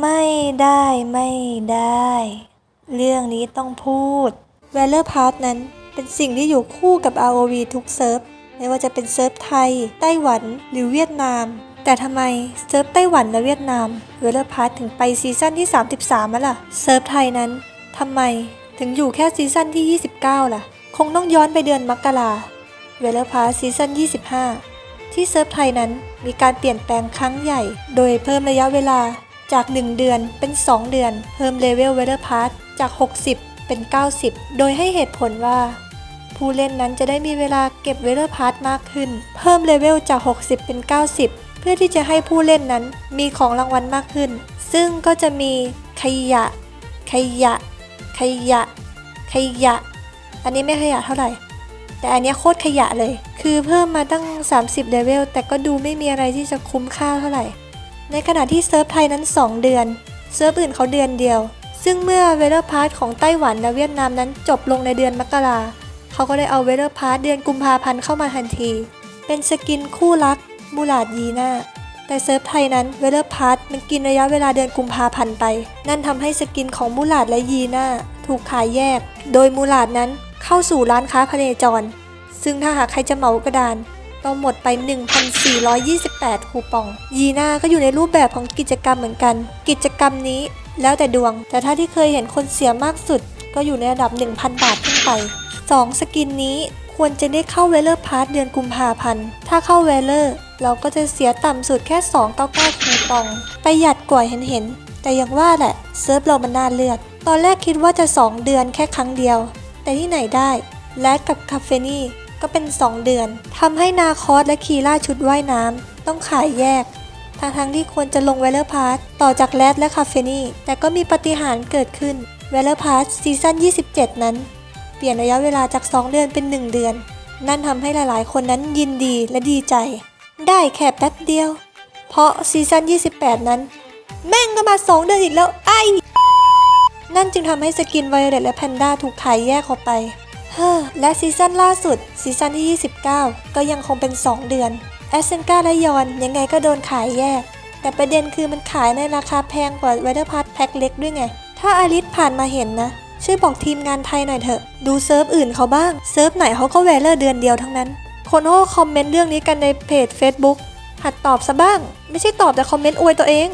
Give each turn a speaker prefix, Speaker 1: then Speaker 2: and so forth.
Speaker 1: ไม่ได้ไม่ได้ เรื่องนี้ต้องพูด v a l o r p a s s นั้นเป็นสิ่งที่อยู่คู่กับ ROV ทุกเซิร์ฟ ไม่ว่าจะเป็นเซิร์ฟไทย ไต้หวัน หรือเวียดนาม แต่ทำไมเซิร์ฟไต้หวันและเวียดนาม v a l o r p a s s ถึงไปซีซั่นที่ 33แล้วล่ะ เซิร์ฟไทยนั้นทำไมถึงอยู่แค่ซีซั่นที่ 29 ล่ะ คงต้องย้อนไปเดือนมกรา v a l o r p a s s ซีซั่น25 ที่เซิร์ฟไทยนั้นมีการเปลี่ยนแปลงครั้งใหญ่ โดยเพิ่มระยะเวลา จาก 1 เดือนเป็น 2 เดือนเพิ่มเลเวลเวล r พาร์จาก 60 เป็น 90 โดยให้เหตุผลว่า ผู้เล่นนั้นจะได้มีเวลาเก็บเวล r พาร์มากขึ้น เพิ่มเลเวลจาก 60 เป็น 90 เพื่อที่จะให้ผู้เล่นนั้นมีของรางวัลมากขึ้น ซึ่งก็จะมีขยะ ขยะ ขยะ ขยะ อันนี้ไม่ขยะเท่าไหร่ แต่อันนี้โคตรขยะเลย คือเพิ่มมาตั้ง 30เลเวลแต่ก็ดูไม่มีอะไรที่จะคุ้มค่าเท่าไหร่ ในขณะที่เซิร์ฟไทยนั้น 2 เดือน เซิร์ฟอื่นเขาเดือนเดียว ซึ่งเมื่อเวล r พาร์ของไต้หวันและเวียดนามนั้นจบลงในเดือนมกราเขาก็ได้เอาเวล r พาร์เดือนกุมภาพันธ์เข้ามาทันที เป็นสกินคู่รักมูลาดยีน่าแต่เซิร์ฟไทยนั้นเวล r พาร์มันกินระยะเวลาเดือนกุมภาพันธ์ไป นั่นทำให้สกินของมูลาดและยีน่าถูกขายแยก โดยมูลาดนั้นเข้าสู่ร้านค้าพเนจร ซึ่งถ้าหากใครจะเหมากระดาน ต้องหมดไป 1,428 คูปอง ยีน่าก็อยู่ในรูปแบบของกิจกรรมเหมือนกัน กิจกรรมนี้แล้วแต่ดวง แต่ถ้าที่เคยเห็นคนเสียมากสุด ก็อยู่ในระดับ 1,000 บาทขึ้นไป 2 สกินนี้ควรจะได้เข้าเวลเลอร์พาร์ทเดือนกุมภาพันธ์ ถ้าเข้าเวลเลอร์ เราก็จะเสียต่ำสุดแค่ 299 คูปอง ประหยัดกว่าเห็นเห็นๆแต่อย่างว่าแหละเซิร์ฟเรามันน่าเลือกตอนแรกคิดว่าจะ 2 เดือนแค่ครั้งเดียว แต่ที่ไหนได้ และกับคาเฟนี่ ก็เป็น 2 เดือนทำให้นาคอสและคีล่าชุดว่ายน้ำต้องขายแยกทางทั้งที่ควรจะลงเวลเลอร์พาร์ตต่อจากแรดและคาเฟนี่ แต่ก็มีปฏิหารเกิดขึ้นเวลเลอร์พาร์ตซีซั่น27 นั้น เปลี่ยนระยะเวลาจาก 2 เดือนเป็น 1 เดือน นั่นทำให้หลายๆ คนนั้นยินดีและดีใจ ได้แค่แป๊บเดียว เพราะซีซั่น28 นั้น แม่งก็มา 2 เดือนอีกแล้วไอ้นั่นจึงทำให้สกินไวโอเลตและแพนด้าถูกขายแยกออกไป และซีซั่นล่าสุด ซีซั่นที่ 29 ก็ยังคงเป็น 2 เดือนแอสเซนกาและยอนยังไงก็โดนขายแยกแต่ประเด็นคือมันขายในราคาแพงกว่าเวเดอร์พาร์ทแพ็คเล็กด้วยไง ถ้าอาริสผ่านมาเห็นนะ ช่วยบอกทีมงานไทยหน่อยเถอะ ดูเซิร์ฟอื่นเขาบ้าง เซิร์ฟไหนเขาก็เวเลอร์เดือนเดียวทั้งนั้น คนเขาก็คอมเมนต์เรื่องนี้กันในเพจ Facebook หัดตอบซะบ้าง ไม่ใช่ตอบแต่คอมเมนต์อวยตัวเอง